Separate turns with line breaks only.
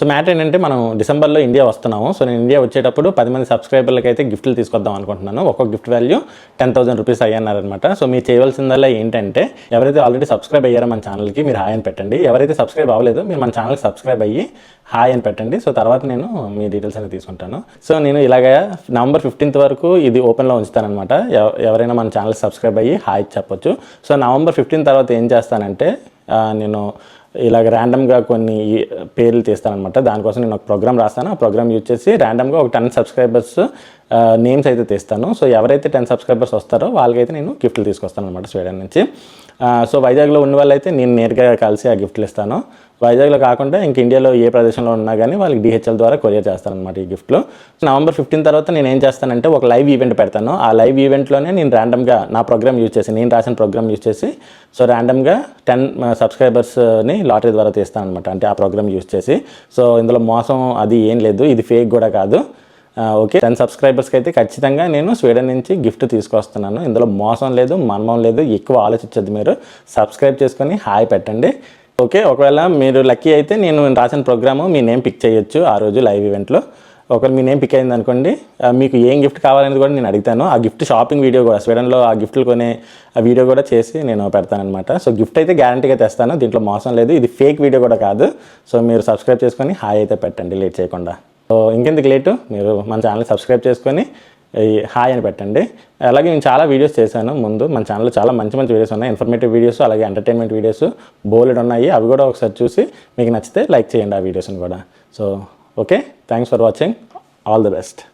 So matter ఏంటంటే మనం డిసెంబర్లో ఇండియా వస్తున్నాము. సో నేను ఇండియా వచ్చేటప్పుడు పది మంది సబ్స్క్రైబర్లకి అయితే గిఫ్ట్లు తీసుకొద్దాం అనుకుంటున్నాను. ఒక్కొక్క gift value ten thousand rupees అయ్యన్నారనమాట so మీరు చేయవలసిందల్లా ఏంటంటే ఎవరైతే ఆల్రెడీ సబ్స్క్రైబ్ అయ్యారో మన ఛానల్కి మీరు హాయ్ అని పెట్టండి. ఎవరైతే సబ్స్క్రైబ్ అవ్వలేదో మీరు మన ఛానల్కి సబ్స్క్రైబ్ అయ్యి హాయ్ అని పెట్టండి. సో తర్వాత నేను మీ డీటెయిల్స్ అనేది తీసుకుంటాను. సో నేను ఇలాగ నవంబర్ ఫిఫ్టీన్త్ వరకు ఇది ఓపెన్లో ఉంచుతానమాట ఎవ- ఎవరైనా మన ఛానల్ సబ్స్క్రైబ్ అయ్యి హాయ్ చెప్పొచ్చు. సో నవంబర్ ఫిఫ్టీన్ తర్వాత ఏం చేస్తానంటే నేను ఇలాగ ర్యాండమ్గా కొన్ని పేర్లు తీస్తానమాట దానికోసం నేను ఒక ప్రోగ్రామ్ రాస్తాను. ఆ ప్రోగ్రామ్ యూజ్ చేసి ర్యాండమ్గా ఒక టెన్ సబ్స్క్రైబర్స్ నేమ్స్ అయితే తీస్తాను. సో ఎవరైతే టెన్ సబ్స్క్రైబర్స్ వస్తారో వాళ్ళకైతే నేను గిఫ్ట్లు తీసుకొస్తాను అనమాట స్వీడన్ నుంచి. సో వైజాగ్లో ఉన్న వాళ్ళైతే నేను నేరుగా కలిసి ఆ గిఫ్ట్లు ఇస్తాను. వైజాగ్లో కాకుండా ఇంక ఇండియాలో ఏ ప్రదేశంలో ఉన్నా కానీ వాళ్ళకి డిహెచ్ఎల్ ద్వారా కొరియర్ చేస్తానమాట ఈ గిఫ్ట్లు. నవంబర్ ఫిఫ్టీన్ తర్వాత నేను ఏం చేస్తానంటే ఒక లైవ్ ఈవెంట్ పెడతాను. ఆ లైవ్ ఈవెంట్లోనే నేను ర్యాండమ్గా నా ప్రోగ్రామ్ యూజ్ చేసి నేను రాసిన ప్రోగ్రామ్ యూజ్ చేసి సో ర్యాండమ్గా టెన్ సబ్స్క్రైబర్స్ని లాటరీ ద్వారా తీస్తాను అనమాట అంటే ఆ ప్రోగ్రామ్ యూస్ చేసి. సో ఇందులో మోసం అది ఏం లేదు. ఇది ఫేక్ కూడా కాదు. ఓకే. టెన్ సబ్స్క్రైబర్స్కి అయితే ఖచ్చితంగా నేను స్వీడన్ నుంచి గిఫ్ట్ తీసుకొస్తున్నాను. ఇందులో మోసం లేదు మర్మం లేదు ఎక్కువ ఆలోచించద్దు మీరు. సబ్స్క్రైబ్ చేసుకొని హాయ్ పెట్టండి. ఓకే. ఒకవేళ మీరు లక్కీ అయితే నేను రాసిన ప్రోగ్రాము మీ నేమ్ పిక్ చేయొచ్చు ఆ రోజు లైవ్ ఈవెంట్లో. ఒకవేళ మీ నేమ్ పిక్ అయింది అనుకోండి మీకు ఏం గిఫ్ట్ కావాలనేది కూడా నేను అడుగుతాను. ఆ గిఫ్ట్ షాపింగ్ వీడియో కూడా స్వీడన్లో ఆ గిఫ్ట్లు కొనే ఆ వీడియో కూడా చేసి నేను పెడతానమాట సో గిఫ్ట్ అయితే గ్యారంటీగా తెస్తాను దీంట్లో మోసం లేదు. ఇది ఫేక్ వీడియో కూడా కాదు. సో మీరు సబ్స్క్రైబ్ చేసుకొని హాయ్ అయితే పెట్టండి లేట్ చేయకుండా. సో ఇంకెందుకు లేటు? మీరు మన ఛానల్ సబ్స్క్రైబ్ చేసుకొని హాయ్ అని పెట్టండి. అలాగే నేను చాలా వీడియోస్ చేశాను ముందు. మన ఛానల్లో చాలా మంచి మంచి వీడియోస్ ఉన్నాయి. ఇన్ఫర్మేటివ్ వీడియోస్ అలాగే ఎంటర్టైన్మెంట్ వీడియోస్ బోలెడ్ ఉన్నాయి. అవి కూడా ఒకసారి చూసి మీకు నచ్చితే లైక్ చేయండి ఆ వీడియోస్ని కూడా. So Okay, thanks for watching. All the best.